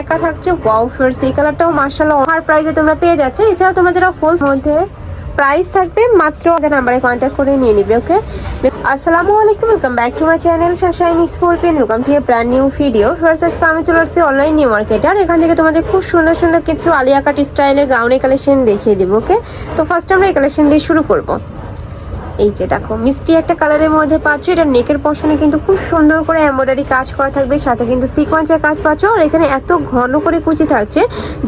একা থাকছে wow farce এই কালারটাও মার্শাল অফার প্রাইসে তোমরা পেয়ে যাচ্ছে। এছাড়াও তোমরা যারা হোলস মধ্যে প্রাইস থাকবে, মাত্র আমাদের নাম্বারে কন্ট্যাক্ট করে নিয়ে নিবে ওকে আসসালামু আলাইকুম welcome back to my channel sunshine sporting welcome to a brand new video first আজকে আমি চলে আসছি অনলাইন নিউ মার্কেট আর এখান থেকে তোমাদের খুব সুন্দর সুন্দর কিছু আলিয়া কাট স্টাইলের গাউনের কালেকশন দেখিয়ে দেবো ওকে তো ফার্স্ট আমরা এই কালেকশন দিয়ে শুরু করব। এই যে দেখো, মিষ্টি একটা কালারের মধ্যে পাচ্ছ, এটা নেকের পশনে কিন্তু খুব সুন্দর করে এমব্রয়ডারি কাজ করা থাকবে, সাথে কিন্তু সিকোয়েন্সের কাজ পাচ্ছ, আর এখানে এত ঘন করে কুচি থাকছে,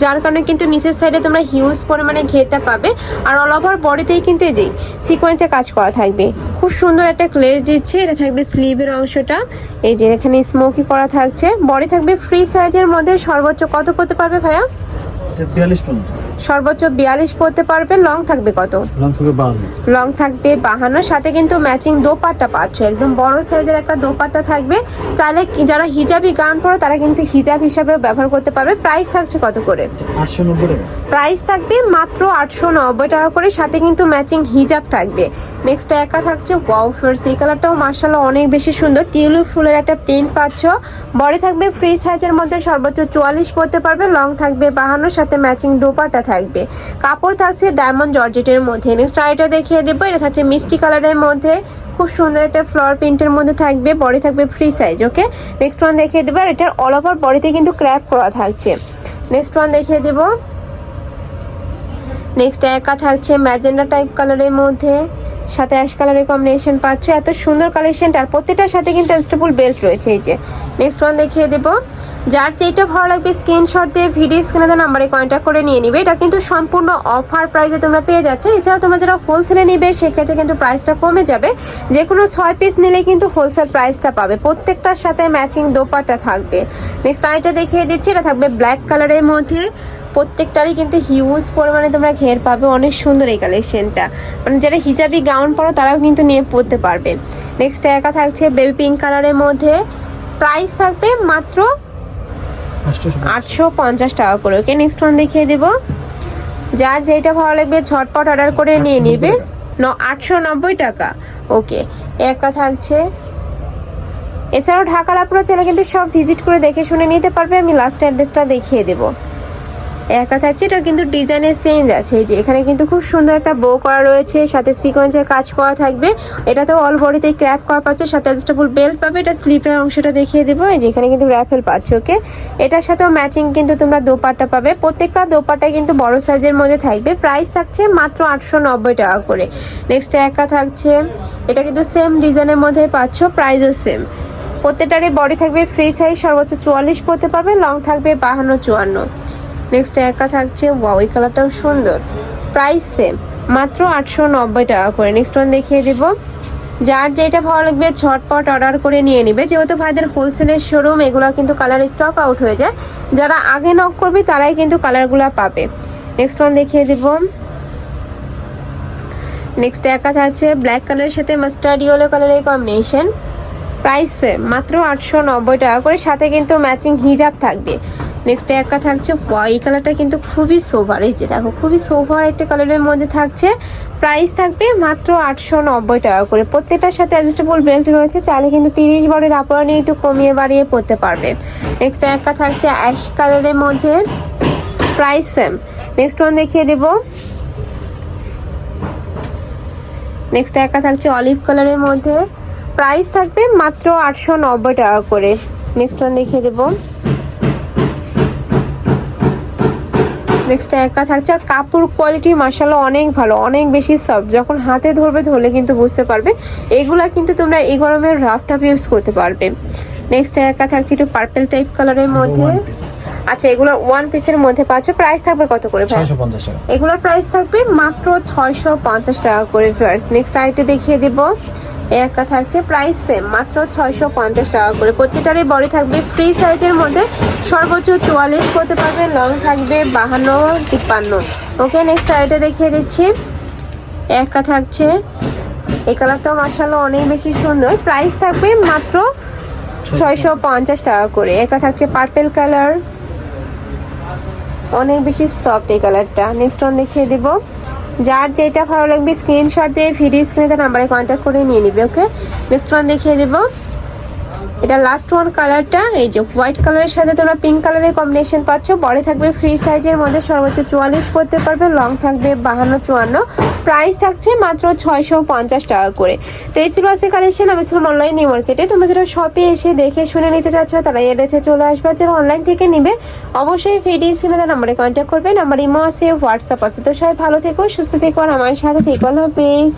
যার কারণে কিন্তু নিচের সাইডে তোমরা হিউজ পরিমাণে ঘেরটা পাবে, আর অল ওভার বডিতেই কিন্তু এই যে সিকোয়েন্সের কাজ করা থাকবে। খুব সুন্দর একটা ক্লেজ দিচ্ছে, এটা থাকবে স্লিভের অংশটা, এই যে এখানে স্মোকি করা থাকছে বডি থাকবে ফ্রি সাইজের মধ্যে, সর্বোচ্চ কত করতে পারবে ভাইয়া? বিয়াল্লিশ পর্যন্ত। সর্বোচ্চ বিয়াল্লিশ পড়তে পারবে লং থাকবে কত? লং থেকে বাহান্ন। থাকবে বাহানোর সাথে কিন্তু ম্যাচিং দোপাট্টা পাচ্ছ। একদম বড় সাইজের একটা দোপাট্টা থাকবে। চাইলে যারা হিজাবি গান পরো তারা কিন্তু হিজাব হিসাবে ব্যবহার করতে পারবে। প্রাইস থাকছে কত করে? প্রাইস থাকবে মাত্র আটশো নব্বই টাকা করে সাথে কিন্তু ম্যাচিং হিজাব থাকবে। নেক্সট একা থাকছে ওয়াও ফার্স এই কালারটাও মার্শাল্লাহ অনেক বেশি সুন্দর। টিউলিপ ফুলের একটা প্রিন্ট পাচ্ছ। বডি থাকবে ফ্রি সাইজের মধ্যে সর্বোচ্চ চুয়াল্লিশ পড়তে পারবে লং থাকবে বাহানোর সাথে ম্যাচিং দোপাটা থাকবে। কাপড় থাকছে ডায়মন্ড জর্জেটের মধ্যে। নেক্সট আইটা দেখিয়ে দেবো। এটা থাকছে মিষ্টি কালারের মধ্যে। খুব সুন্দর একটা ফ্লোর প্রিন্টের মধ্যে থাকবে। বডি থাকবে free size okay next one দেখিয়ে দেবো। আর এটার অল ওভার বডিতে কিন্তু ক্র্যাপ করা থাকছে। নেক্সট ওয়ান দেখিয়ে দেবো। নেক্সট একা থাকছে ম্যাজেন্ডা টাইপ কালারের মধ্যে। সাথে অ্যাশ কালারের কম্বিনেশন পাচ্ছ। এত সুন্দর কালেকশনটা আর প্রত্যেকটার সাথে কিন্তু অ্যাডজাস্টেবল বেল্ট রয়েছে এই যে। নেক্সট ওয়ান দেখিয়ে দেব। যার যেটা ভালো লাগবে স্ক্রিনশট দিয়ে ভিডিও স্ক্রিনে নাম্বারে কন্ট্যাক্ট করে নিয়ে নিবে। এটা কিন্তু সম্পূর্ণ অফার প্রাইসে তোমরা পেয়ে যাচ্ছ। এছাড়াও তোমরা যারা হোলসেলে নিবে, সেক্ষেত্রে কিন্তু প্রাইসটা কমে যাবে। যে কোনো ছয় পিস নিলে কিন্তু হোলসেল প্রাইসটা পাবে। প্রত্যেকটার সাথে ম্যাচিং দোপাট্টা থাকবে। নেক্সট আইটা দেখিয়ে দিচ্ছি। এটা থাকবে ব্ল্যাক কালারের মধ্যে। প্রত্যেকটারই কিন্তু হিউজ পরিমাণে তোমরা ঘের পাবে অনেক সুন্দর এই কালেকশনটা মানে যারা হিজাবি গাউন পরো তারাও কিন্তু নিয়ে পরতে পারবে। নেক্সট একা থাকছে বেবি পিঙ্ক কালারের মধ্যে প্রাইস থাকবে মাত্র আটশো পঞ্চাশ টাকা করে। ওকে নেক্সট ওয়ান দেখিয়ে দেবো। যা যেটা ভালো লাগবে ঝটপট অর্ডার করে নিয়ে নেবে। ন আটশো নব্বই টাকা। ওকে একটা থাকছে এছাড়াও ঢাকার আপনারা ছেলে কিন্তু সব ভিজিট করে দেখে শুনে নিতে পারবে। আমি লাস্ট অ্যাড্রেসটা দেখিয়ে দেবো। একটা থাকছে এটার কিন্তু ডিজাইনের চেঞ্জ আছে। এই যে এখানে কিন্তু খুব সুন্দর একটা বো করা রয়েছে, সাথে সিকোয়েন্সের কাজ করা থাকবে। এটা তো অল বডিতে ক্র্যাপ করা পাচ্ছে, সাথে অ্যাডজাস্টেবল বেল্ট পাবে। এটা স্লিপের অংশটা দেখিয়ে দেবো। এই যে এখানে কিন্তু র্যাফেল পাচ্ছ ওকে এটার সাথেও ম্যাচিং কিন্তু তোমরা দোপাট্টা পাবে। প্রত্যেকটা দোপাট্টা কিন্তু বড় সাইজের মধ্যে থাকবে। প্রাইস থাকছে মাত্র আটশো নব্বই টাকা করে। নেক্সট একা থাকছে। এটা কিন্তু সেম ডিজাইনের মধ্যে পাচ্ছ প্রাইসও সেম প্রত্যেকটারই বডি থাকবে ফ্রি সাইজ সর্বোচ্চ চুয়াল্লিশ পড়তে পারবে লং থাকবে বাহান্ন চুয়ান্ন। নেক্সট একা থাকছে। ওয়াও এই কালারটাও সুন্দর। প্রাইস সেম মাত্র আটশো নব্বই টাকা করে। নেক্সট ওয়ান দেখিয়ে দিব। যার যেটা ভালো লাগবে, ঝটপট অর্ডার করে নিয়ে নিবে। যেহেতু ভাইদের হোলসেলের শোরুম এগুলো কিন্তু কালার স্টক আউট হয়ে যায়। যারা আগে নক করবে, তারাই কিন্তু কালারগুলো পাবে। নেক্সট ওয়ান দেখিয়ে দিব। নেক্সট একা থাকছে। ব্ল্যাক কালারের সাথে মাস্টার্ড ইয়েলো কালারের কম্বিনেশন প্রাইস মাত্র আটশো নব্বই টাকা করে। সাথে কিন্তু ম্যাচিং হিজাব থাকবে। নেক্সট একটা থাকছে হোয়াই কালারটা কিন্তু খুবই সোভার এই যে দেখো, খুবই সোভার একটা কালারের মধ্যে থাকছে। প্রাইস থাকবে মাত্র আটশো নব্বই টাকা করে। প্রত্যেকটার সাথে অ্যাডজাস্টেবল বেল্ট রয়েছে, চাইলে কিন্তু তিরিশ বরের আপনারা নিয়ে একটু কমিয়ে বাড়িয়ে পড়তে পারবে। নেক্সট একটা থাকছে অ্যাশ কালারের মধ্যে। প্রাইস সেম নেক্সট ওয়ান দেখিয়ে দেবো। নেক্সট একটা থাকছে অলিভ কালারের মধ্যে। প্রাইস থাকবে মাত্র আটশো নব্বই টাকা করে। নেক্সট ওয়ান দেখিয়ে দেবো। নেক্সট একটা থাকছে আর কাপড় কোয়ালিটি মাসাল্লাহ অনেক ভালো অনেক বেশি সফট যখন হাতে ধরবে ধরলে কিন্তু বুঝতে পারবে। এগুলা কিন্তু তোমরা এই গরমের রাফ টাফ ইউজ করতে পারবে। নেক্সট একটা থাকছে একটু পার্পেল টাইপ কালারের মধ্যে। আচ্ছা এগুলো ওয়ান পিসের মধ্যে পাচ্ছ। প্রাইস থাকবে কত করে ভাই? এগুলোর প্রাইস থাকবে মাত্র ছয়শো পঞ্চাশ টাকা করে ফিয়ার্স নেক্সট আইটে দেখিয়ে দিব। এই একটা থাকছে প্রাইস সেম মাত্র ছয়শো পঞ্চাশ টাকা করে। প্রতিটারই বডি থাকবে ফ্রি সাইজের মধ্যে। সর্বোচ্চ চুয়াল্লিশ করতে পারবে লং থাকবে বাহান্ন, তিপ্পান্ন। ওকে নেক্সট আইটে দেখিয়ে দিচ্ছি। একটা থাকছে। এই কালারটাও মার্শাল্লাহ অনেক বেশি সুন্দর। প্রাইস থাকবে মাত্র ছয়শো পঞ্চাশ টাকা করে। একটা থাকছে পার্পেল কালার অনেক বেশি সফট এই কালারটা নেক্সট ওয়ান দেখিয়ে দিব। যার যেটা ভালো লাগবে স্ক্রিনশট দিয়ে ভিডিও স্ক্রিনে নাম্বারে কন্ট্যাক্ট করে নিয়ে নিবে ওকে নেক্সট ওয়ান দেখিয়ে দিব। এটা লাস্ট ওয়ান কালারটা এই যে হোয়াইট কালারের সাথে তোমরা পিঙ্ক কালারের কম্বিনেশন পাচ্ছ। বড় থাকবে ফ্রি সাইজের মধ্যে সর্বোচ্চ চুয়াল্লিশ পড়তে পারবে লং থাকবে বাহান্ন, চুয়ান্ন। প্রাইস থাকছে মাত্র ছয়শো পঞ্চাশ টাকা করে। তো এই ছিল আছে কালেকশন আমি ছিলাম অনলাইন মার্কেটে তোমরা যারা শপে এসে দেখে শুনে নিতে চাচ্ছ, তারা এডেছে চলে আসবে। যারা অনলাইন থেকে নিবে, অবশ্যই ফিডি স্ক্রিনে তার নাম্বারে কন্ট্যাক্ট করবেন আমার ইমো আছে হোয়াটসঅ্যাপ আছে। তো সবাই ভালো থেকো, সুস্থ থেকো, আর আমার সাথে থেকো। আল্লাহ হাফেজ।